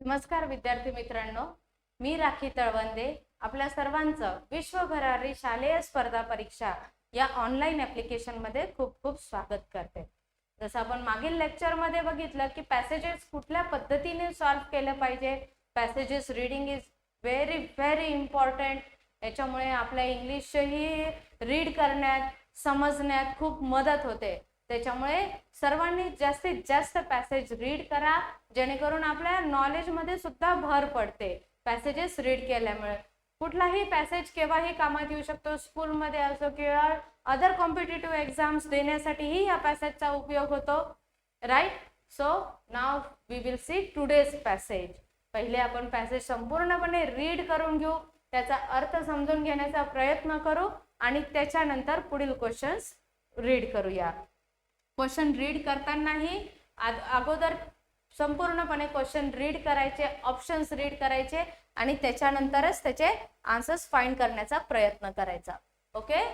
नमस्कार विद्यार्थी मित्रांनो मी राखी तळवंदे. आपल्या सर्वांचं विश्वभरारी शालेय स्पर्धा परीक्षा या ऑनलाईन ऍप्लिकेशनमध्ये खूप खूप स्वागत करते. जसं आपण मागील लेक्चरमध्ये बघितलं की पॅसेजेस कुठल्या पद्धतीने सॉल्व्ह केलं पाहिजे? Passages reading is very very important याच्यामुळे आपल्या इंग्लिशही रीड करण्यात समजण्यात खूप मदत होते. त्याच्यामुळे सर्वांनी जास्तीत जास्त पॅसेज रीड करा. जेणेकरून आपल्या नॉलेजमध्ये सुद्धा भर पडते पॅसेजेस रीड केल्यामुळे. कुठलाही पॅसेज केव्हाही कामात येऊ शकतो. स्कूलमध्ये असो किंवा अदर कॉम्पिटेटिव्ह एक्झाम्स देण्यासाठीही या पॅसेजचा उपयोग होतो. Right so now we will see today's passage पहिले आपण पॅसेज संपूर्णपणे रीड करून घेऊ. त्याचा अर्थ समजून घेण्याचा प्रयत्न करू आणि त्याच्यानंतर पुढील क्वेश्चन्स रीड करूया. क्वेश्चन रीड करतानाही आद- अगोदर संपूर्णपणे क्वेश्चन रीड करायचे ऑप्शन्स रीड करायचे आणि त्याच्यानंतरच त्याचे आन्सर्स फाइंड करण्याचा प्रयत्न करायचा. ओके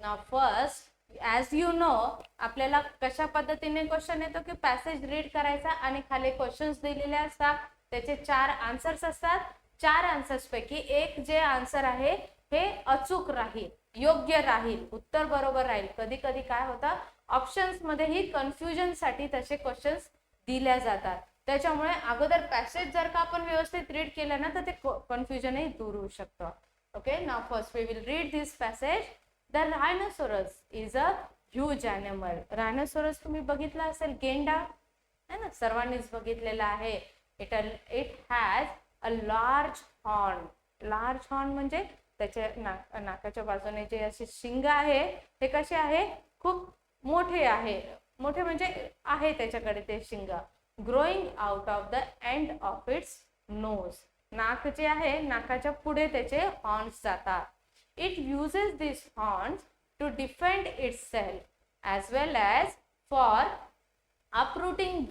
ना फर्स्ट ॲज यू नो आपल्याला कशा पद्धतीने क्वेश्चन येतो की पॅसेज रीड करायचा आणि खाली क्वेश्चन्स दिलेले असतात. त्याचे चार आन्सर्स असतात. चार आन्सर्सपैकी एक जे आन्सर आहे हे अचूक राहील योग्य राहील उत्तर बरोबर राहील. कधी कधी काय होतं ऑप्शन्स मध्येही कन्फ्युजनसाठी तसे क्वेश्चन्स दिल्या जातात. त्याच्यामुळे अगोदर पॅसेज जर का आपण व्यवस्थित रीड केलं ना तर ते कन्फ्युजनही दूर होऊ शकतं. ओके ना first we will read this passage the rhinoceros is a huge animal rhinoceros तुम्ही बघितला असेल गेंडा है ना? सर्वांनीच बघितलेला आहे. It it has a large horn large horn म्हणजे त्याच्या नाकाच्या बाजूने जे असे शिंग आहे ते कसे आहे? खूप मोठे आहे. मोठे म्हणजे आहे त्याच्याकडे ते शिंग. Growing out of the end of its nose नाक जे आहे नाकाच्या पुढे त्याचे हॉर्न्स जातात. It uses this horns to defend itself as well as for uprooting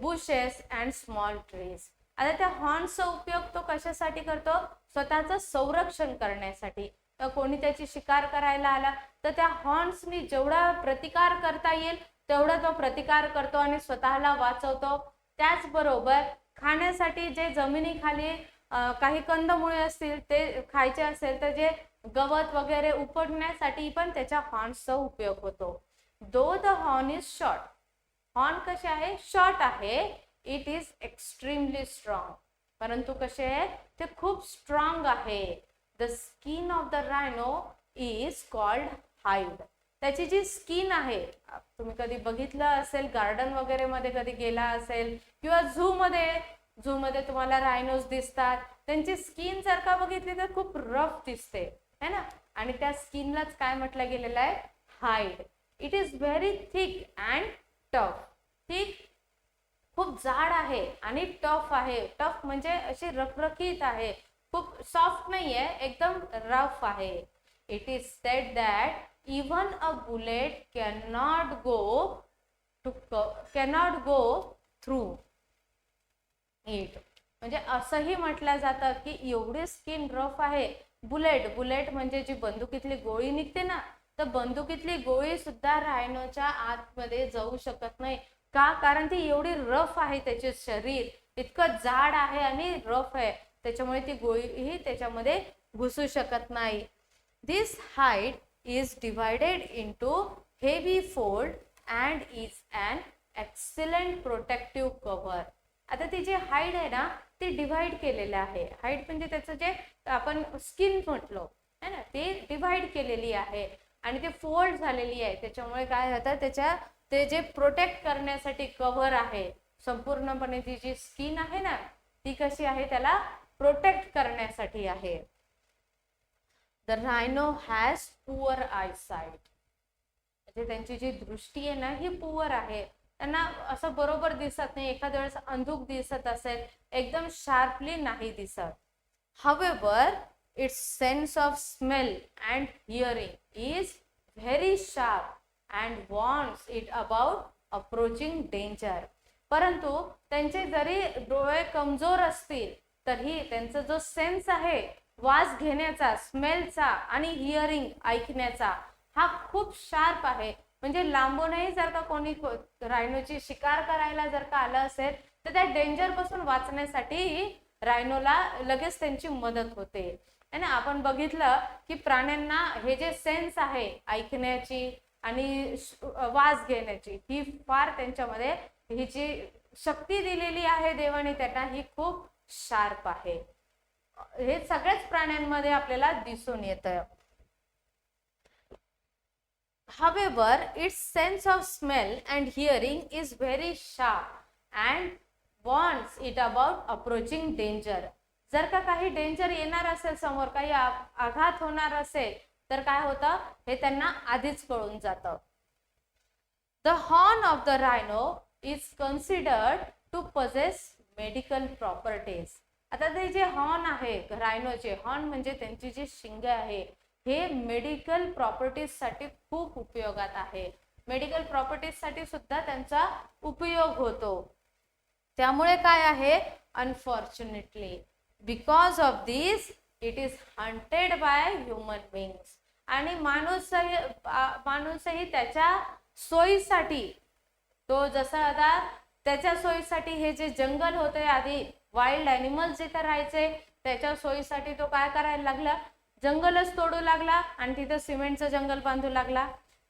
bushes and small trees आता त्या हॉर्नचा उपयोग तो कशासाठी करतो? स्वतःचं संरक्षण करण्यासाठी. कोणी त्याची शिकार करायला आला तर त्या हॉर्न्सनी जेवढा प्रतिकार करता येईल तेवढा तो प्रतिकार करतो आणि स्वतःला वाचवतो. त्याचबरोबर खाण्यासाठी जे जमिनीखाली काही कंदमुळे असतील ते खायचे असेल तर जे गवत वगैरे उपटण्यासाठी पण त्याच्या हॉर्न्सचा उपयोग होतो. Though the horn is short horn कसे आहे? शॉर्ट आहे. इट इज एक्स्ट्रीमली स्ट्रॉंग परंतु कसे आहे? ते खूप स्ट्रॉंग आहे. The skin of the rhino is called hide त्याची जी स्किन आहे तुम्ही कधी बघितलं असेल गार्डन वगैरे मध्ये कधी गेला असेल किंवा झू मध्ये झू मध्ये तुम्हाला रायनोज दिसतात त्यांची स्किन जर का बघितली तर खूप रफ दिसते है ना? आणि त्या स्किनलाच काय म्हटलं गेलेलं आहे? Hide it is very thick and tough thick खूप जाड आहे आणि टफ आहे. टफ म्हणजे अशी रखरखीत आहे. खूप सॉफ्ट नाही आहे एकदम रफ आहे. It is said that even a bullet can not go to cannot go through it म्हणजे असंही म्हटलं जातं की एवढी स्किन रफ आहे बुलेट बुलेट म्हणजे जी बंदुकीतली गोळी निघते ना तर बंदुकीतली गोळी सुद्धा रायनोच्या आतमध्ये जाऊ शकत नाही. का? कारण ती एवढी रफ आहे त्याचे शरीर. इतकं जाड आहे आणि रफ आहे. त्याच्यामुळे ती गोळीही त्याच्यामध्ये घुसू शकत नाही. This hide is divided into heavy fold and is an excellent protective cover आता ती जी हाईट आहे ना ती डिवाइड केलेलं आहे. हाईट म्हणजे त्याचं जे आपण स्किन म्हटलो है ना ती डिवाइड केलेली आहे. आणि ते फोल्ड झालेली आहे. त्याच्यामुळे काय होतं त्याच्या ते जे प्रोटेक्ट करण्यासाठी कव्हर आहे संपूर्णपणे ती जी स्किन आहे ना ती कशी आहे त्याला प्रोटेक्ट करण्यासाठी आहे. The rhino has poor eyesight म्हणजे त्यांची जी दृष्टी आहे ना ही पुअर आहे. त्यांना असं बरोबर दिसत नाही. एखाद्या वेळेस अंधुक दिसत असेल एकदम शार्पली नाही दिसत. However its sense of smell and hearing is very sharp and wants it about approaching danger परंतु त्यांचे जरी डोळे कमजोर असतील तरी त्यांचा जो सेन्स आहे वास घेण्याचा स्मेलचा आणि हिअरिंग ऐकण्याचा हा खूप शार्प आहे. म्हणजे लांबूनही जर का कोणी रायनोची शिकार करायला जर का आलं असेल तर त्या डेंजरपासून वाचण्यासाठी रायनोला लगेच त्यांची मदत होते. है ना? आपण बघितलं की प्राण्यांना हे जे सेन्स आहे ऐकण्याची आणि वास घेण्याची ही फार त्यांच्यामध्ये ही जी शक्ती दिलेली आहे देवाने त्यांना ही खूप शार्प आहे. हे सगळ्याच प्राण्यांमध्ये आपल्याला दिसून येतं However, its sense of smell and hearing is very sharp and warns it about approaching danger. जर का काही डेंजर येणार असेल समोर काही आघात होणार असेल तर काय होतं? हे त्यांना आधीच कळून जातं. The horn of the rhino is considered to possess medical properties आता ते जे हॉर्न आहे रायनोचे हॉर्न म्हणजे त्यांची जी शिंगे आहे हे मेडिकल प्रॉपर्टीजसाठी खूप उपयोगात आहे. मेडिकल प्रॉपर्टीजसाठी सुद्धा त्यांचा उपयोग होतो. त्यामुळे काय आहे? Unfortunately because of this it is hunted by human beings आणि माणूसही माणूसही त्याच्या सोयीसाठी तो जसा आता त्याच्या सोयीसाठी हे जे जंगल होते आधी वाईल्ड ॲनिमल्स जिथे राहायचे त्याच्या सोयीसाठी तो काय करायला लागला? जंगलच तोडू लागला आणि तिथं सिमेंटचं जंगल बांधू लागला.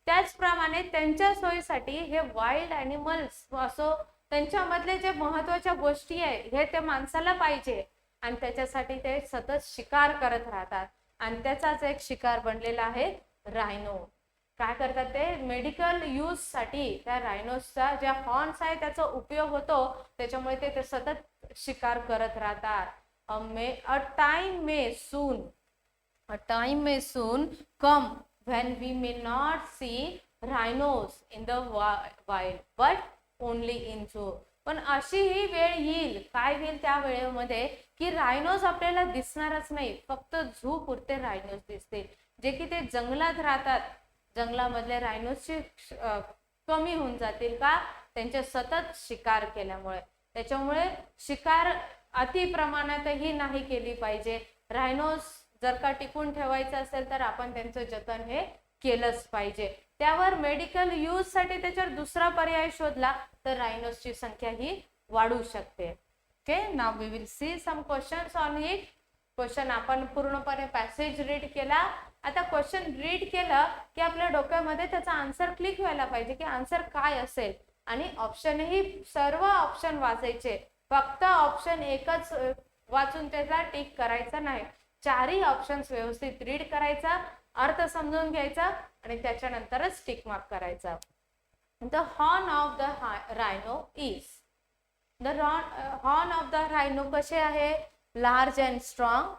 त्याचप्रमाणे त्यांच्या सोयीसाठी हे वाईल्ड ॲनिमल्स असो त्यांच्यामधले जे महत्त्वाच्या गोष्टी आहे हे त्या माणसाला पाहिजे. आणि त्याच्यासाठी ते सतत शिकार करत राहतात. आणि त्याचाच एक शिकार बनलेला आहे रायनो काय करतात ते? मेडिकल यूजसाठी त्या रायनोसचा ज्या हॉर्न्स आहे त्याचा उपयोग होतो. त्याच्यामुळे ते ते सतत शिकार करत राहतात. A may a time may soon a time may soon come when we may not see rhinos in the wi- wild, but only in zoo. पण अशी ही वेळ येईल. काय होईल त्या वेळेमध्ये? की रायनोज आपल्याला दिसणारच नाही. फक्त झू पुरते रायनोज दिसतील. जे की ते जंगलात राहतात. जंगलामधले रायनोजचे कमी होऊन जातील का? त्यांचे सतत शिकार केल्यामुळे. त्याच्यामुळे शिकार अति प्रमाणातही नाही केली पाहिजे. रायनोस जर का टिकून ठेवायचं असेल तर आपण त्यांचं जतन हे केलंच पाहिजे. त्यावर मेडिकल यूजसाठी त्याच्यावर दुसरा पर्याय शोधला तर रायनोसची संख्या ही वाढू शकते. Okay now we will see some questions on it question आपण पूर्णपणे पॅसेज रीड केला. आता क्वेश्चन रीड केलं की आपल्या डोक्यामध्ये त्याचा आन्सर क्लिक व्हायला पाहिजे की आन्सर काय असेल? आणि ऑप्शनही सर्व ऑप्शन वाचायचे. फक्त ऑप्शन एकच वाचून त्याचा टिक करायचा नाही. चारही ऑप्शन्स व्यवस्थित रीड करायचा अर्थ समजून घ्यायचा आणि त्याच्यानंतरच टिक मार्क करायचा. The horn of the rhino is the horn of the rhino कसे आहे? Large and strong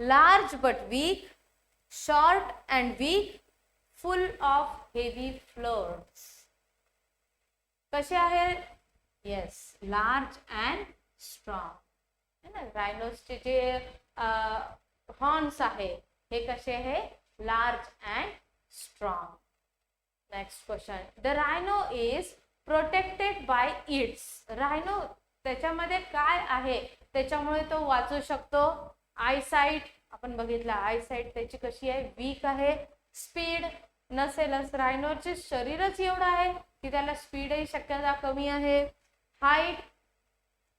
large but weak short and weak full of heavy flaws कसे आहे? येस लार्ज अँड स्ट्रॉंग है ना? रायनोसचे जे हॉर्न्स आहे हे कसे आहे? Large and strong next question the rhino is protected by its rhino त्याच्यामध्ये काय आहे? त्याच्यामुळे तो वाचू शकतो? आयसाईट आपण बघितलं आयसाईट त्याची कशी आहे? वीक आहे. स्पीड नसेलच. रायनोरचे शरीरच एवढं आहे की त्याला स्पीडही शक्यता कमी आहे. हाईट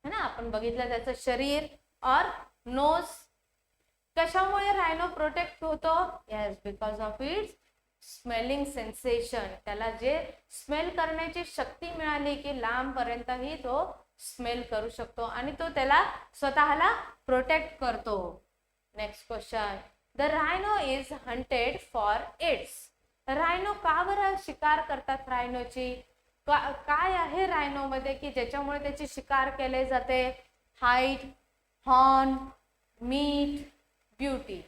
है ना? आपण बघितलं त्याचं शरीर और नोज कशामुळे रायनो प्रोटेक्ट होतो? Yes because of its smelling sensation त्याला जे स्मेल करण्याची शक्ती मिळाली की लांब पर्यंतही तो स्मेल करू शकतो आणि तो त्याला स्वतःला प्रोटेक्ट करतो. Next question the rhino is hunted for its rhino का बरं शिकार करतात रायनोची का- काय आहे रायनोमध्ये की ज्याच्यामुळे त्याची शिकार केले जाते? Hide horn meat beauty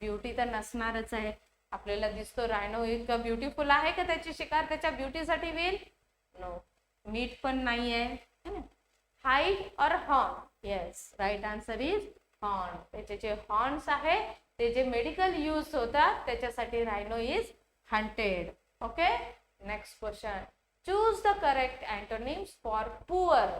beauty तर नसणारच आहे. आपल्याला दिसतो रायनो इतका ब्युटिफुल आहे का त्याची शिकार? त्याच्या ब्युटीसाठी होईल नो मीठ पण नाही आहे हाईट और horn yes right answer is horn त्याचे जे हॉर्न्स आहे ते जे मेडिकल यूज होतात त्याच्यासाठी rhino is hunted okay next question choose the correct antonyms for poor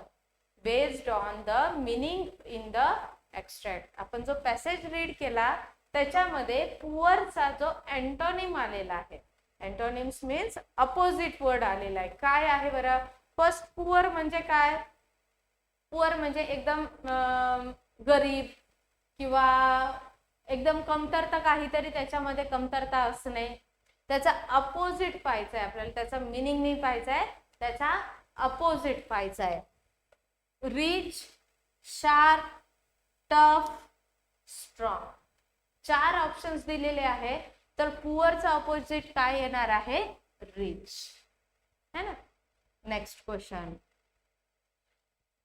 based on the meaning in the extract आपण जो पॅसेज रीड केला त्याच्यामध्ये पुअरचा जो अँटोनिम आलेला आहे. अँटोनिम्स मीन्स अपोजिट वर्ड आलेला आहे. काय आहे बरं? फर्स्ट पुअर म्हणजे काय? पुअर म्हणजे एकदम गरीब किंवा एकदम कमतरता काहीतरी त्याच्यामध्ये कमतरता असणे त्याचा अपोजिट पाहायचा आहे आपल्याला त्याचा मिनिंग नाही पाहायचा आहे त्याचा अपोजिट पाहायचा आहे. रिच शार्प टफ स्ट्रॉंग चार ऑप्शन्स दिलेले आहे तर पुअरचा अपोजिट काय येणार आहे? रिच है ना? Next question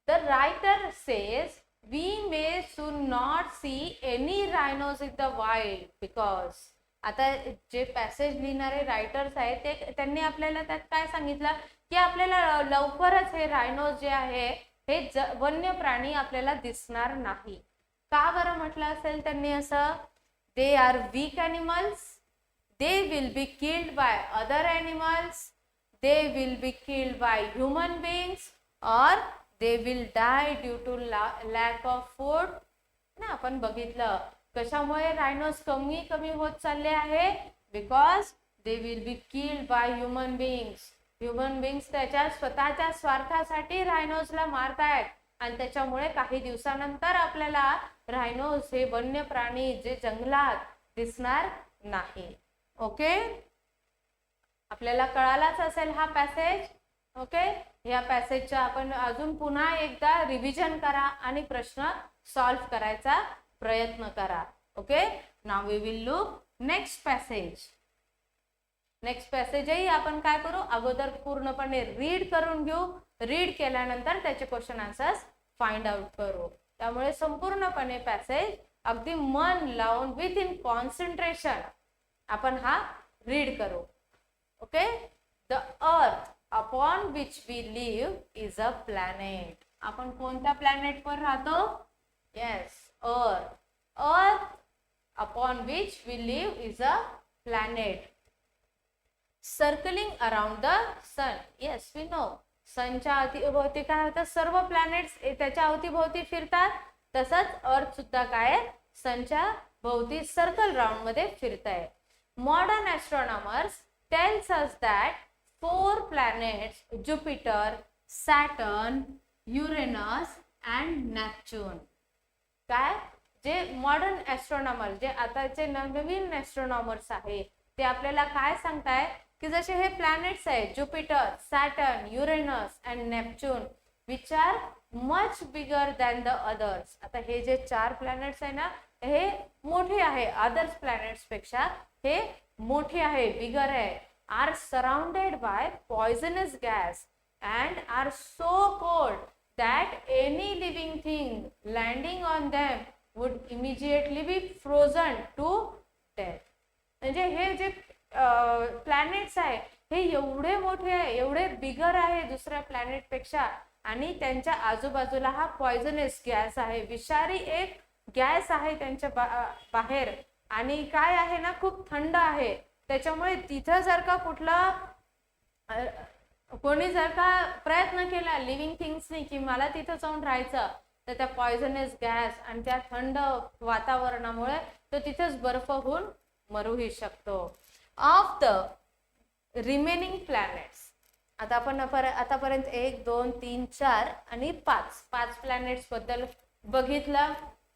the writer says we may soon not see any rhinos in the wild because आता जे पॅसेज लिहिणारे रायटर्स आहेत ते त्यांनी आपल्याला त्यात काय सांगितलं? की आपल्याला लवकरच हे रायनोज जे आहे हे ज वन्य प्राणी आपल्याला दिसणार नाही. का बरं म्हटलं असेल त्यांनी असं? They are weak animals they will be killed by other animals they will be killed by human beings और they will die due to lack of food ना आपण बघितलं कशामुळे रायनोस कमी कमी होत चालले आहे? Because they will be killed by human beings human beings त्याच्या स्वतःच्या स्वार्थासाठी रायनोसला मारतायत. आणि त्याच्यामुळे काही दिवसानंतर आपल्याला रायनोस हे वन्य प्राणी जे जंगलात दिसणार नाही. ओके आपल्याला कळालाच असेल हा पॅसेज ओके? या पॅसेजच्या आपण अजून पुन्हा एकदा रिव्हिजन करा आणि प्रश्न सॉल्व्ह करायचा प्रयत्न करा. Okay? Now we will look next passage next पॅसेजही आपण काय करू? अगोदर पूर्णपणे रीड करून घेऊ. रीड केल्यानंतर त्याचे क्वेश्चन आन्सर्स फाइंड आउट करू. त्यामुळे संपूर्णपणे पॅसेज अगदी मन लावून विथ इन कॉन्सन्ट्रेशन आपण हा रीड करू. Okay? The earth upon which we live is a planet. आपण कोणत्या प्लॅनेटवर राहतो? Yes earth earth upon which we live is a planet circling around the sun yes we know सनच्या अवतीभोवती काय होतं सर्व प्लॅनेट्स त्याच्या अवतीभोवती फिरतात. तसंच अर्थ सुद्धा काय सनच्या भोवती सर्कल राऊंडमध्ये फिरत आहे modern astronomers tells us that four planets Jupiter Saturn Uranus and Neptune काय? जे मॉडर्न ॲस्ट्रॉनॉमर जे आताचे नवनवीन ॲस्ट्रॉनॉमर्स आहे ते आपल्याला काय सांगताय? की जसे हे प्लॅनेट्स आहेत Jupiter Saturn Uranus and Neptune which are much bigger than the others आता हे जे चार प्लॅनेट्स आहे ना हे मोठे आहे. अदर्स प्लॅनेट्सपेक्षा हे मोठे आहे बिगर आहे. Are surrounded by poisonous gas and are so cold that any living thing landing on them would immediately be frozen to death. म्हणजे हे जे प्लॅनेट्स आहे हे एवढे मोठे आहे एवढे बिगर आहे दुसऱ्या प्लॅनेटपेक्षा आणि त्यांच्या आजूबाजूला हा पॉयझनस गॅस आहे. विषारी एक गॅस आहे त्यांच्या बा बाहेर. आणि काय आहे ना खूप थंड आहे. त्याच्यामुळे तिथं जर का कुठला कोणी जर का प्रयत्न केला लिव्हिंग थिंग्सनी की मला तिथं जाऊन राहायचं तर त्या पॉयझनस गॅस आणि त्या थंड वातावरणामुळे तो तिथेच बर्फ होऊन मरूही शकतो. ऑफ द रिमेनिंग प्लॅनेट्स आता आपण आतापर्यंत एक दोन तीन चार आणि पाच पाच प्लॅनेट्सबद्दल बघितलं.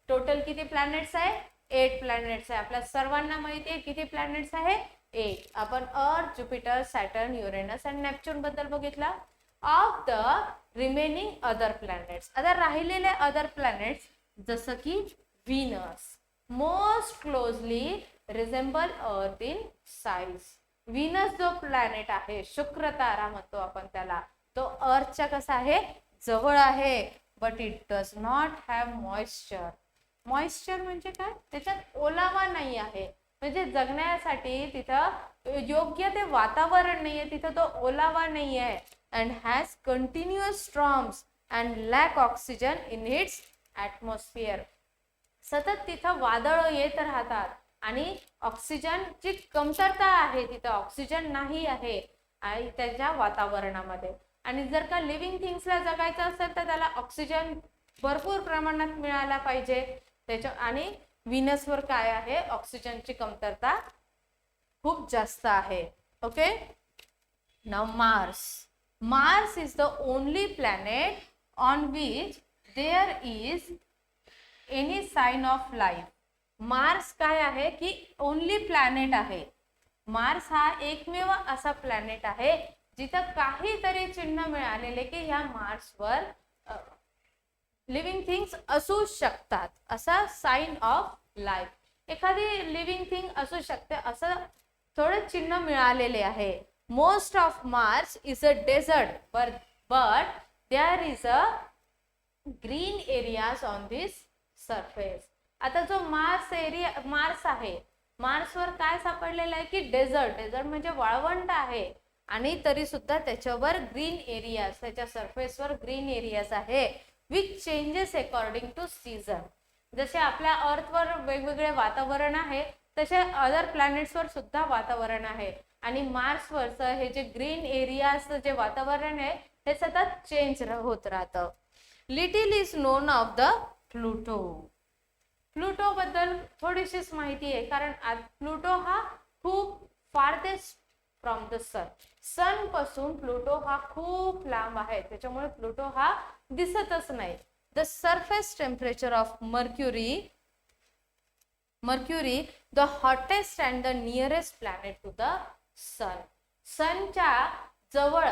टोटल किती प्लॅनेट्स आहे? एट प्लॅनेट्स आहे. आपल्या सर्वांना माहिती आहे किती प्लॅनेट्स आहे? एक आपण earth Jupiter Saturn Uranus and Neptune बद्दल बघितला. Of the remaining other planets आता राहिलेले अदर प्लॅनेट्स जसं की Venus most closely resemble earth in size Venus जो प्लॅनेट आहे शुक्र तारा म्हणतो आपण त्याला. तो अर्थच्या कसा आहे? जवळ आहे. But it does not have moisture moisture म्हणजे काय? त्याच्यात ओलावा नाही आहे. म्हणजे जगण्यासाठी तिथं योग्य ते वातावरण नाही आहे तिथं तो ओलावा नाही आहे and has continuous storms and lack oxygen in its atmosphere सतत तिथं वादळ येत राहतात आणि ऑक्सिजनची कमतरता आहे तिथं ऑक्सिजन नाही आहे आणि त्याच्या वातावरणामध्ये. आणि जर का लिव्हिंग थिंग्सला जगायचं असेल तर त्याला ऑक्सिजन भरपूर प्रमाणात मिळाला पाहिजे. त्याच्या आणि विनसवर काय आहे? ऑक्सिजनची कमतरता खूप जास्त आहे. Okay? Now Mars Mars is the only planet on which there is any sign of life Mars काय आहे? की ओनली प्लॅनेट आहे. मार्स हा एकमेव असा प्लॅनेट आहे जिथं काहीतरी चिन्ह मिळालेले की ह्या मार्सवर लिव्हिंग थिंग्स असू शकतात. असा साइन ऑफ लाईफ एखादी लिव्हिंग थिंग असू शकते. असं थोडं चिन्ह मिळालेले आहे. Most of Mars is a desert but but there is a green areas on this surface आता जो मार्स एरिया मार्स आहे मार्सवर काय सापडलेलं आहे की डेझर्ट डेझर्ट म्हणजे वाळवंट आहे. आणि तरी सुद्धा त्याच्यावर ग्रीन एरियाज त्याच्या सरफेसवर ग्रीन एरियाज आहे. Which changes according to season जसे आपल्या अर्थवर वेगवेगळे वातावरण आहे तसे अदर प्लॅनेट्सवर सुद्धा वातावरण आहे. आणि मार्सवरचं हे जे ग्रीन एरियाचं जे वातावरण आहे हे सतत चेंज होत राहतं. Little is known of the Pluto Pluto बद्दल थोडीशीच माहिती आहे कारण प्लुटो हा खूप फारदेस्ट फ्रॉम द सन सनपासून प्लुटो हा खूप लांब आहे. त्याच्यामुळे प्लुटो हा दिसतच नाही. The surface temperature of Mercury Mercury the hottest and the nearest planet to the sun सनच्या जवळ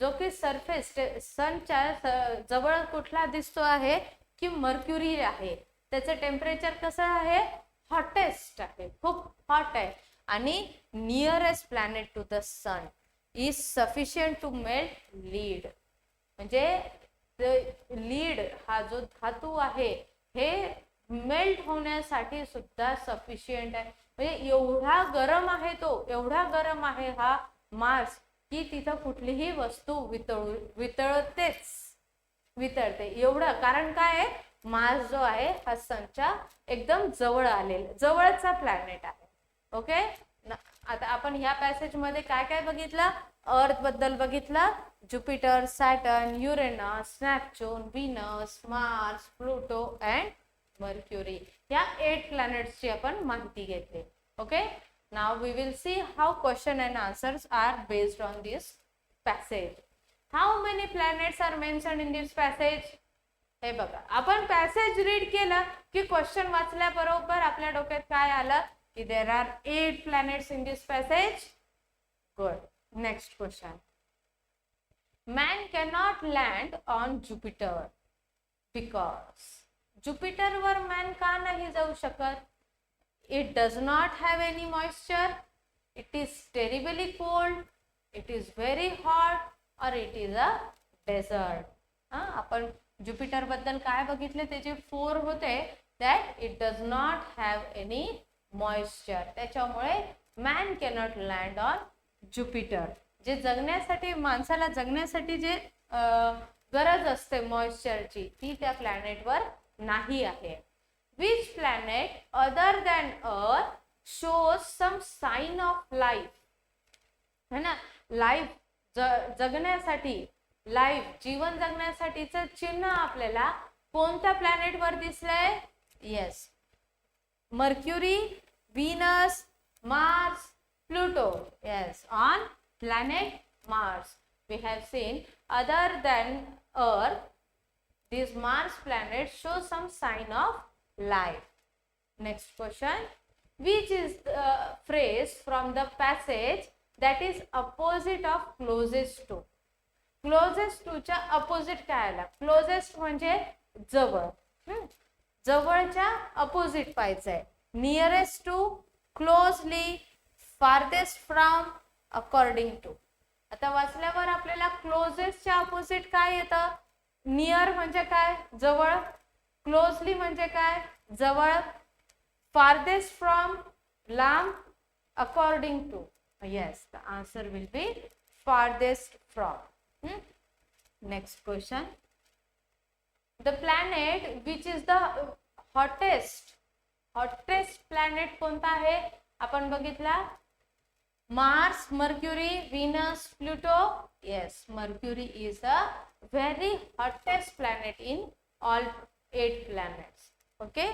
जो की सरफेस सनच्या जवळ कुठला दिसतो आहे की मर्क्युरी आहे. त्याचं टेम्परेचर कसं आहे? हॉटेस्ट आहे. खूप हॉट आहे. आणि nearest planet to the sun is sufficient to melt lead म्हणजे लीड हा जो धातू आहे हे मेल्ट होण्यासाठी सुद्धा सफिशियंट आहे. म्हणजे एवढा गरम आहे तो एवढा गरम आहे हा मार्स की तिथं कुठलीही वस्तू वितळू वितळतेच वितळते. एवढं कारण काय आहे? मार्स जो आहे हा सनच्या एकदम जवळ आलेला जवळचा प्लॅनेट आहे. ओके आता आपण ह्या पॅसेजमध्ये काय काय बघितलं? अर्थबद्दल बघितलं? Jupiter Saturn Uranus Neptune Venus Mars Pluto and Mercury या एट प्लॅनेट्सची आपण माहिती घेतली. Okay now we will see how question and answers are based on this passage how many planets are mention in this passage हे बघा. आपण passage read केलं की क्वेश्चन वाचल्याबरोबर आपल्या डोक्यात काय आलं? की there are eight planets in this passage good next question man cannot land on Jupiter because ज्युपिटरवर man का नाही जाऊ शकत. It does not have any moisture it is terribly cold it is very hot और it is a desert हा आपण ज्युपिटरबद्दल काय बघितले त्याचे फोर होते that it does not have any moisture त्याच्यामुळे man cannot land on Jupiter जे जगण्यासाठी माणसाला जगण्यासाठी जे गरज असते मॉइश्चरची ती त्या प्लॅनेटवर नाही आहे. Which planet other than earth shows some sign of life है ना? लाईफ ज जगण्यासाठी लाईफ जीवन जगण्यासाठीचं चिन्ह आपल्याला कोणत्या प्लॅनेटवर दिसलंय? Yes Mercury, Venus, Mars, Pluto. Yes, on planet Mars. We have seen other than Earth, these Mars planets show some sign of life. Next question. Which is the phrase from the passage that is opposite of closest to? Closest to च्या opposite काय आला? Closest म्हणजे जवळ. जवळच्या जवळच्या पाहायचं आहे nearest to closely farthest from according to आता वाचल्यावर आपल्याला क्लोजेस्टच्या अपोजिट काय येतं? नियर म्हणजे काय? जवळ. क्लोजली म्हणजे काय? जवळ. फारदेस्ट फ्रॉम लांब according to yes the answer will be farthest from next question the planet which is the hottest hottest planet कोणता आहे? आपण बघितला. Mars Mercury Venus Pluto yes Mercury is a very hottest planet in all eight planets okay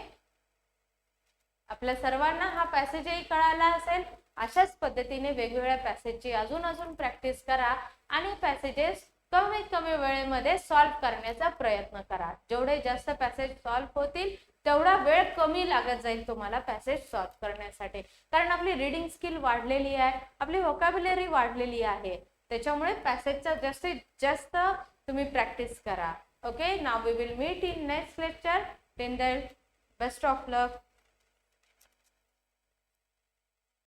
आपल्या सर्वांना हा पॅसेजही कळाला असेल. अशाच पद्धतीने वेगवेगळ्या पॅसेजची अजून अजून प्रॅक्टिस करा. आणि पॅसेजेस कमीत कमी वेळेमध्ये सॉल्व्ह करण्याचा प्रयत्न करा. जेवढे जास्त पॅसेज सॉल्व्ह होतील तेवढा वेळ कमी लागत जाईल तुम्हाला पॅसेज सॉल्व करण्यासाठी. कारण आपली रिडिंग स्किल वाढलेली आहे आपली व्होकॅब्युलरी वाढलेली आहे. त्याच्यामुळे पॅसेजचा जास्तीत जास्त तुम्ही प्रॅक्टिस करा. Okay now we will meet in next lecture then best of luck